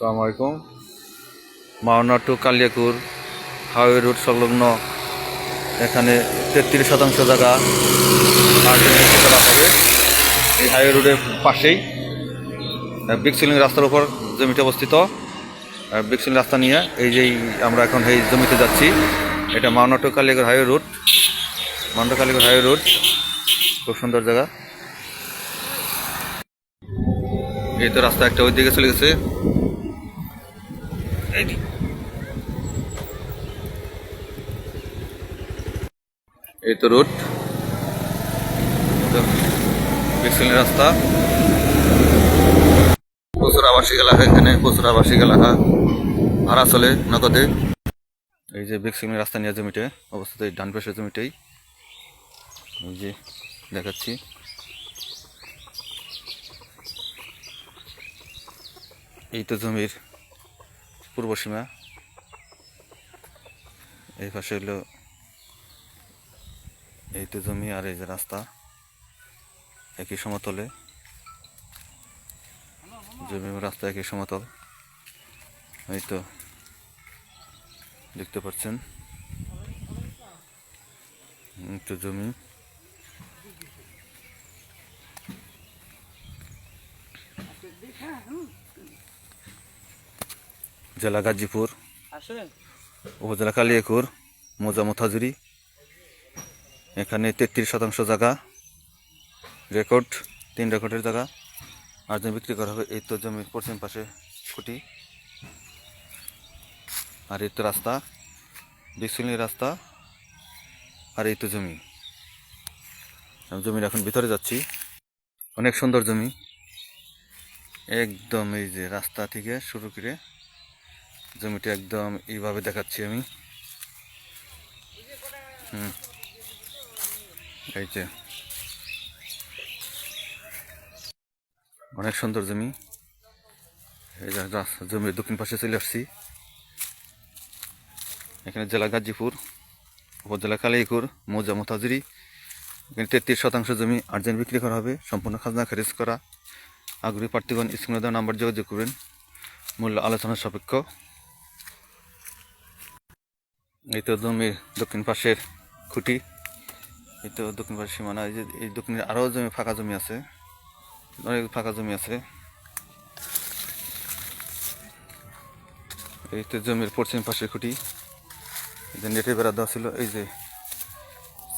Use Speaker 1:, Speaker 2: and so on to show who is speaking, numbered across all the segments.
Speaker 1: সালামু আলাইকুম। Mawna to Kaliakair, highway road সংলগ্ন, এখানে তেত্রিশ শতাংশ জায়গা করা হবে এই হাইওয়ে রোডের পাশেই বিগ সিলিং রাস্তার উপর জমিটি অবস্থিত। বিগ সিলিং রাস্তা নিয়ে এই যেই আমরা এখন এই জমিতে যাচ্ছি, এটা Mawna to Kaliakair highway road Mawna Kaliakair highway road খুব সুন্দর জায়গা। এই তো রাস্তা একটা ওই দিকে চলে গেছে। যে। এই তো রোড। বিক্সেলের রাস্তা। প্রচুর আবাসিক এলাকা এখানে প্রচুর আবাসিক এলাকা ভাড়া চলে নগদে। এই যে বিক্সেলের রাস্তা নিয়ে জমিতে অবস্থিত, এই ডান পাশের জমিটাই এই যে দেখাচ্ছি। এই তো জমির পূর্ব সীমা। এই পাশে হলো এই তো জমি আর এই যে রাস্তা, একই সমতলে। জমি রাস্তা একই সমতল। এই তো দেখতে পাচ্ছেন। তো জমি। জেলা গাজীপুর। উপজেলা কালিয়াকুর মোজামত হাজুরি এখানে তেত্রিশ শতাংশ জায়গা। রেকর্ড তিন রেকর্ডের জায়গা। আর জমি বিক্রি করা হবে এই তো জমির পশ্চিম পাশে খুঁটি। আর এই তো রাস্তা বিক্সিলি রাস্তা। আর এই তো জমি। আমি জমির এখন ভিতরে যাচ্ছি। অনেক সুন্দর জমি। একদম এই যে রাস্তা থেকে শুরু করে জমিটা একদম এইভাবে দেখাচ্ছি আমি। হুম। এই যে। অনেক সুন্দর জমি। জমির দক্ষিণ পাশে চলে আসছি। এখানে জেলা গাজীপুর, উপজেলা কালিয়াকুর, মৌজা মোতাজিরি। এখানে তেত্রিশ শতাংশ জমি আর্জেন্ট বিক্রি করা হবে। সম্পূর্ণ খাজনা খারিজ করা। আগ্রহী প্রার্থীগণ স্ক্রিনে দেওয়া নাম্বার যোগাযোগ করবেন। মূল্য আলোচনা সাপেক্ষ। এই তো জমির দক্ষিণ পাশের খুঁটি, এই তো দক্ষিণ পাশের সীমানা, এই যে এই দক্ষিণে আরও জমি, ফাঁকা জমি আছে, অনেক ফাঁকা জমি আছে। এই তো জমির পশ্চিম পাশের খুঁটি, এই যে নেটে বেড়া দেওয়া ছিল, এই যে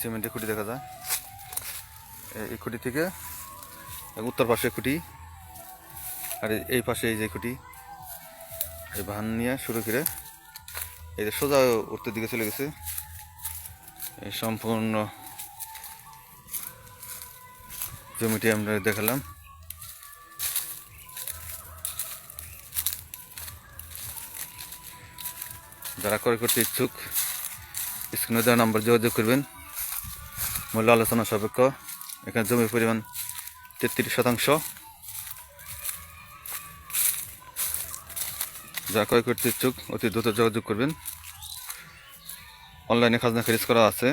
Speaker 1: সিমেন্টের খুঁটি দেখা যায়। এই- খুঁটি থেকে উত্তর পাশে খুঁটি, আর এই- পাশে এই যে খুঁটি, এই বাহান নিয়ে শুরু করে এই যে সোজা উত্তর দিকে চলে গেছে। এই সম্পূর্ণ জমিটি আমরা দেখালাম। যারা ক্রয় করতে ইচ্ছুক, স্ক্রিনে দেওয়া নাম্বার যোগাযোগ করবেন। মূল্য আলোচনা সাপেক্ষ। এখানে জমির পরিমাণ তেত্রিশ শতাংশ। যারা ক্রয় করতে ইচ্ছুক, অতি দ্রুত যোগাযোগ করবেন। অনলাইনে খাজনা খারিজ করা আছে।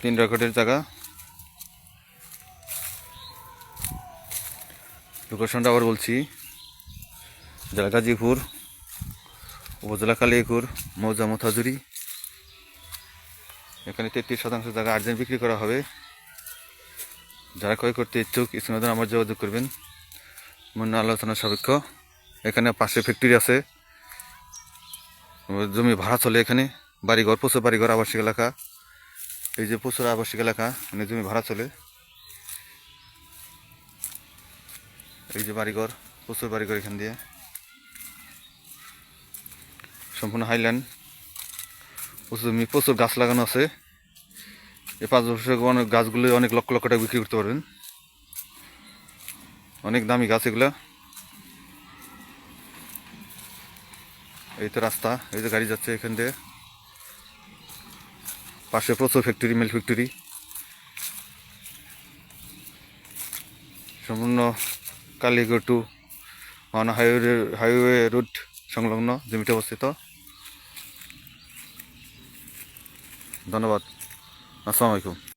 Speaker 1: তিন রেকর্ডের জায়গা। লোকেশনটা আবার বলছি। জেলা গাজীপুর, উপজেলা কালিয়াকুর, মৌজা মোথাজুরি। এখানে তেত্রিশ শতাংশ জায়গা আর্জেন্ট বিক্রি করা হবে। যারা ক্রয় করতে ইচ্ছুক, স্ক্রিনে আমার যোগাযোগ করবেন। মূল্য আলোচনা সাপেক্ষ। এখানে পাশে ফ্যাক্টরি আছে। জমি ভাড়া চলে এখানে। বাড়িঘর, প্রচুর বাড়িঘর, আবাসিক এলাকা। এই যে প্রচুর আবাসিক এলাকা মানে জমি ভাড়া চলে। এই যে বাড়িঘর, প্রচুর বাড়িঘর এখান দিয়ে। সম্পূর্ণ হাইল্যান্ড প্রচুর জমি, প্রচুর গাছ লাগানো আছে। এই পাঁচ বছর অনেক গাছগুলো অনেক লক্ষ লক্ষ টাকা বিক্রি করতে পারবেন। অনেক দামি গাছ এগুলা। এই তো রাস্তা, এই যে গাড়ি যাচ্ছে এখান দিয়ে। পাশে প্রচুর ফ্যাক্টরি মিল ফ্যাক্টরি সম্পূর্ণ Kaligarh to highway highway route সংলগ্ন জমিতে অবস্থিত। ধন্যবাদ। আসসালামু আলাইকুম।